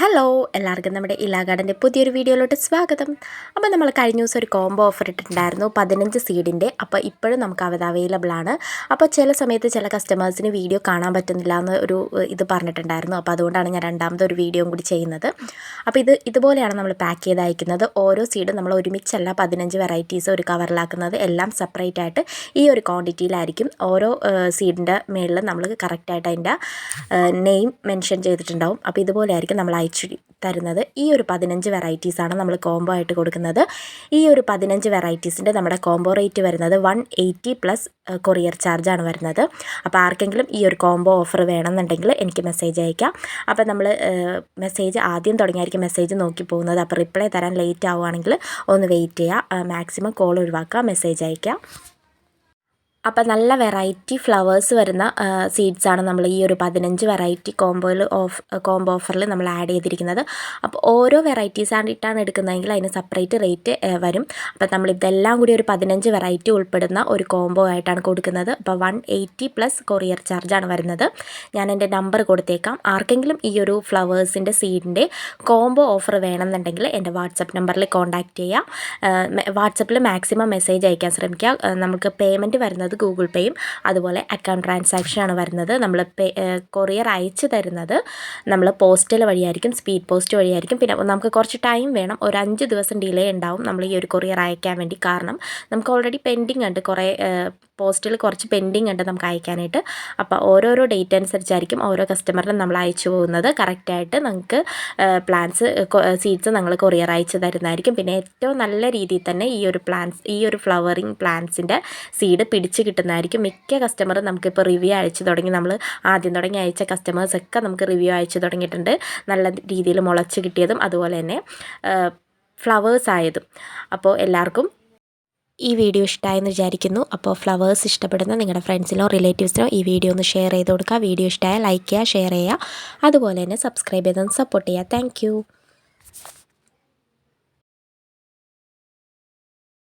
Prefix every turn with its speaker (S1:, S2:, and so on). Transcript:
S1: Hello എല്ലാവർക്കും നമ്മുടെ ഇലാ ഗാർഡന്റെ പുതിയൊരു വീഡിയോയിലോട്ട് സ്വാഗതം. അപ്പോൾ നമ്മൾ കഴിഞ്ഞ ദിവസം ഒരു കോംബോ ഓഫർ ഇട്ടിട്ടുണ്ടായിരുന്നു പതിനഞ്ച് സീഡിന്റെ അപ്പോൾ ഇപ്പോഴും നമുക്ക് അത് അവൈലബിൾ ആണ്. അപ്പോൾ ചില സമയത്ത് ചില കസ്റ്റമേഴ്സിന് വീഡിയോ കാണാൻ പറ്റുന്നില്ല എന്ന് ഒരു ഇത് പറഞ്ഞിട്ടുണ്ടായിരുന്നു. അപ്പോൾ അതുകൊണ്ടാണ് ഞാൻ രണ്ടാമത്തെ ഒരു വീഡിയോയും കൂടി ചെയ്യുന്നത്. അപ്പോൾ ഇത് ഇതുപോലെയാണ് നമ്മൾ പാക്ക് ചെയ്ത് അയക്കുന്നത്. ഓരോ സീഡും നമ്മൾ ഒരുമിച്ചല്ല പതിനഞ്ച് വെറൈറ്റീസ് ഒരു കവറിലാക്കുന്നത് എല്ലാം സെപ്പറേറ്റ് ആയിട്ട് ഈ ഒരു ക്വാണ്ടിറ്റിയിലായിരിക്കും ഓരോ സീഡിന്റെ മേളിൽ നമ്മൾ കറക്റ്റായിട്ട് അതിന്റെ നെയിം മെൻഷൻ ചെയ്തിട്ടുണ്ടാവും. അപ്പോൾ ഇതുപോലെ ആയിരിക്കും നമ്മൾ അയച്ചു തരുന്നത്. ഈ ഒരു പതിനഞ്ച് വെറൈറ്റീസാണ് നമ്മൾ കോംബോ ആയിട്ട് കൊടുക്കുന്നത്. ഈ ഒരു പതിനഞ്ച് വെറൈറ്റീസിന്റെ നമ്മുടെ കോംബോ റേറ്റ് വരുന്നത് വൺ എയ്റ്റി പ്ലസ് കൊറിയർ ചാർജാണ് വരുന്നത്. അപ്പോൾ ആർക്കെങ്കിലും ഈ ഒരു കോംബോ ഓഫർ വേണമെന്നുണ്ടെങ്കിൽ എനിക്ക് മെസ്സേജ് അയക്കാം. അപ്പോൾ നമ്മൾ മെസ്സേജ് ആദ്യം തുടങ്ങിയായിരിക്കും മെസ്സേജ് നോക്കി പോകുന്നത്. അപ്പോൾ റിപ്ലൈ തരാൻ ലേറ്റ് ആവുകയാണെങ്കിൽ ഒന്ന് വെയിറ്റ് ചെയ്യുക മാക്സിമം കോൾ ഒഴിവാക്കുക. മെസ്സേജ് അയക്കാം. അപ്പം നല്ല വെറൈറ്റി ഫ്ലവേഴ്സ് വരുന്ന സീഡ്സാണ് നമ്മൾ ഈ ഒരു പതിനഞ്ച് വെറൈറ്റി കോംബോയിൽ ഓഫ് കോംബോ ഓഫറിൽ നമ്മൾ ആഡ് ചെയ്തിരിക്കുന്നത്. അപ്പോൾ ഓരോ വെറൈറ്റീസ് ആയിട്ടാണ് എടുക്കുന്നതെങ്കിൽ അതിന് സെപ്പറേറ്റ് റേറ്റ് വരും. അപ്പോൾ നമ്മൾ ഇതെല്ലാം കൂടി ഒരു പതിനഞ്ച് വെറൈറ്റി ഉൾപ്പെടുന്ന ഒരു കോംബോ ആയിട്ടാണ് കൊടുക്കുന്നത്. അപ്പോൾ വൺ എയ്റ്റി പ്ലസ് കൊറിയർ ചാർജാണ് വരുന്നത്. ഞാൻ എന്റെ നമ്പർ കൊടുത്തേക്കാം. ആർക്കെങ്കിലും ഈ ഒരു ഫ്ലവേഴ്സിന്റെ സീഡിന്റെ കോംബോ ഓഫർ വേണമെന്നുണ്ടെങ്കിൽ എന്റെ വാട്സപ്പ് നമ്പറിൽ കോൺടാക്റ്റ് ചെയ്യുക വാട്സപ്പിൽ മാക്സിമം മെസ്സേജ് അയക്കാൻ ശ്രമിക്കുക നമുക്ക് പേയ്മെന്റ് വരുന്നത് ഗൂഗിൾ പേയും അതുപോലെ അക്കൗണ്ട് ട്രാൻസാക്ഷൻ ആണ് വരുന്നത്. നമ്മൾ പേ കൊറിയർ അയച്ചു തരുന്നത് നമ്മൾ പോസ്റ്റൽ വഴിയായിരിക്കും സ്പീഡ് പോസ്റ്റ് വഴിയായിരിക്കും. പിന്നെ നമുക്ക് കുറച്ച് ടൈം വേണം. ഒരു അഞ്ച് ദിവസം ഡിലേ ഉണ്ടാവും നമ്മൾ ഈ ഒരു കൊറിയർ അയക്കാൻ വേണ്ടി. കാരണം നമുക്ക് ഓൾറെഡി പെൻഡിങ് ഉണ്ട്. കുറേ പോസ്റ്റിൽ കുറച്ച് പെൻഡിങ് ഉണ്ട് നമുക്ക് അയക്കാനായിട്ട്. അപ്പോൾ ഓരോരോ ഡേറ്റ് അനുസരിച്ചായിരിക്കും ഓരോ കസ്റ്റമറിനും നമ്മൾ അയച്ചു പോകുന്നത്. കറക്റ്റായിട്ട് നമുക്ക് പ്ലാൻസ് സീഡ്സ് നമ്മൾ കൊറിയർ അയച്ചു തരുന്നതായിരിക്കും. പിന്നെ ഏറ്റവും നല്ല രീതിയിൽ തന്നെ ഈ ഒരു പ്ലാൻസ് ഈ ഒരു ഫ്ലവറിങ് പ്ലാൻസിന്റെ സീഡ് പിടിച്ച് കിട്ടുന്നതായിരിക്കും. മിക്ക കസ്റ്റമറും നമുക്കിപ്പോൾ റിവ്യൂ അയച്ചു തുടങ്ങി. നമ്മൾ ആദ്യം തുടങ്ങി അയച്ച കസ്റ്റമേഴ്സൊക്കെ നമുക്ക് റിവ്യൂ അയച്ചു തുടങ്ങിയിട്ടുണ്ട്. നല്ല രീതിയിൽ മുളച്ച് കിട്ടിയതും അതുപോലെ തന്നെ ഫ്ലവേഴ്സ് ആയതും. അപ്പോൾ എല്ലാവർക്കും ഈ വീഡിയോ ഇഷ്ടമായെന്ന് വിചാരിക്കുന്നു. അപ്പോൾ ഫ്ലവേഴ്സ് ഇഷ്ടപ്പെടുന്ന നിങ്ങളുടെ ഫ്രണ്ട്സിനോ റിലേറ്റീവ്സിനോ ഈ വീഡിയോ ഒന്ന് ഷെയർ ചെയ്ത് കൊടുക്കുക. വീഡിയോ ഇഷ്ടമായാൽ ലൈക്ക് ചെയ്യുക ഷെയർ ചെയ്യുക. അതുപോലെ തന്നെ സബ്സ്ക്രൈബ് ചെയ്തൊന്ന് സപ്പോർട്ട് ചെയ്യുക. താങ്ക്